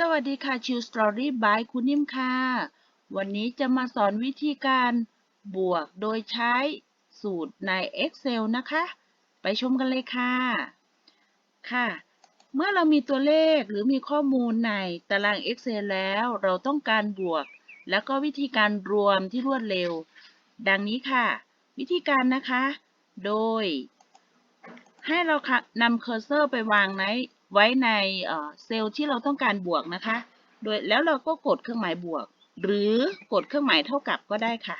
สวัสดีค่ะชิวสตอรี่บายคุณนิ่มค่ะ วันนี้จะมาสอนวิธีการบวกโดยใช้สูตรใน Excel นะคะ ไปชมกันเลยค่ะ ค่ะ เมื่อเรามีตัวเลขหรือมีข้อมูลในตาราง Excel แล้วเราต้องการบวก แล้วก็วิธีการรวมที่รวดเร็ว ดังนี้ค่ะ วิธีการนะคะ โดย ให้เราค่ะนำเคอร์เซอร์ไปวางใน ไว้ในเซลล์ที่เราต้องการบวกนะคะ โดยแล้วเราก็กดเครื่องหมายบวก หรือกดเครื่องหมายเท่ากับก็ได้ค่ะ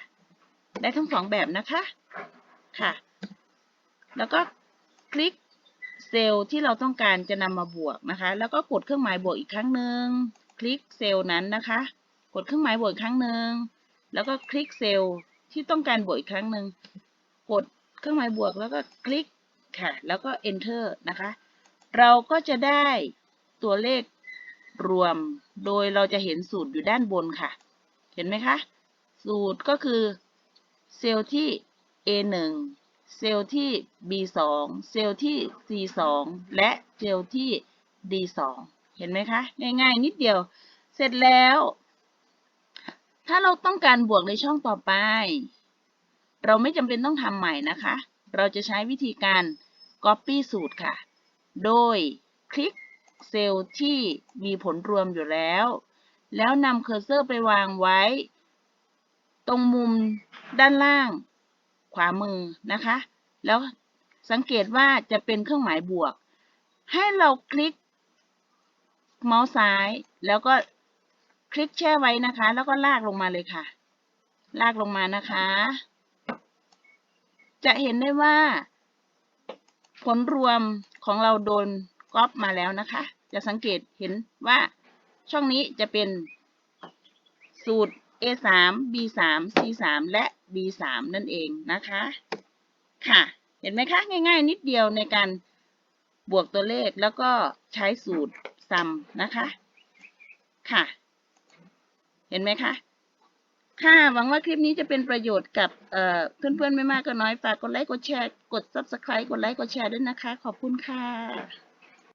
ได้ทั้งสองแบบนะคะค่ะ แล้วก็คลิกเซลล์ที่เราต้องการจะนำมาบวกนะคะ แล้วก็กดเครื่องหมายบวกอีกครั้งหนึ่งคลิกเซลล์นั้นนะคะ กดเครื่องหมายบวกอีกครั้งหนึ่งแล้วก็คลิกเซลล์ที่ต้องการบวกอีกครั้งหนึ่งกดเครื่องหมายบวกแล้วก็คลิกค่ะ แล้วก็ enter นะคะ เราก็จะได้ตัวเลขรวม โดยเราจะเห็นสูตรอยู่ด้านบนค่ะ เห็นไหมคะ สูตรก็คือเซลล์ที่ A1 เซลล์ที่ B2 เซลล์ที่ C2 และเซลล์ที่ D2 เห็นไหมคะ ง่ายๆ นิดเดียว เสร็จแล้ว ถ้าเราต้องการบวกในช่องต่อไป เราไม่จำเป็นต้องทำใหม่นะคะ เราจะใช้วิธีการ Copy สูตรค่ะ โดยคลิกเซลล์ที่มีผลรวมอยู่แล้ว แล้วนำเคอร์เซอร์ไปวางไว้ ตรงมุมด้านล่างขวามือนะคะ แล้วสังเกตว่าจะเป็นเครื่องหมายบวก ให้เราคลิกเมาส์ซ้าย แล้วก็คลิกแช่ไว้นะคะ แล้วก็ลากลงมาเลยค่ะ ลากลงมานะคะ จะเห็นได้ว่า ผลรวม ของเราโดนก๊อปมาแล้วนะคะ จะสังเกตเห็นว่าช่องนี้จะเป็นสูตร A3 B3 C3 และ D3 นั่นเองนะคะ ค่ะ เห็นไหมคะ ง่าย ๆ นิดเดียวในการบวกตัวเลขแล้วก็ใช้สูตรซัมนะคะ ค่ะ เห็นไหมคะ ค่ะ หวังว่าคลิปนี้จะเป็นประโยชน์กับเพื่อนๆไม่มากก็น้อย ฝากกดไลค์ กดแชร์ กด subscribe กดไลค์ กดแชร์ด้วยนะคะ ขอบคุณค่ะ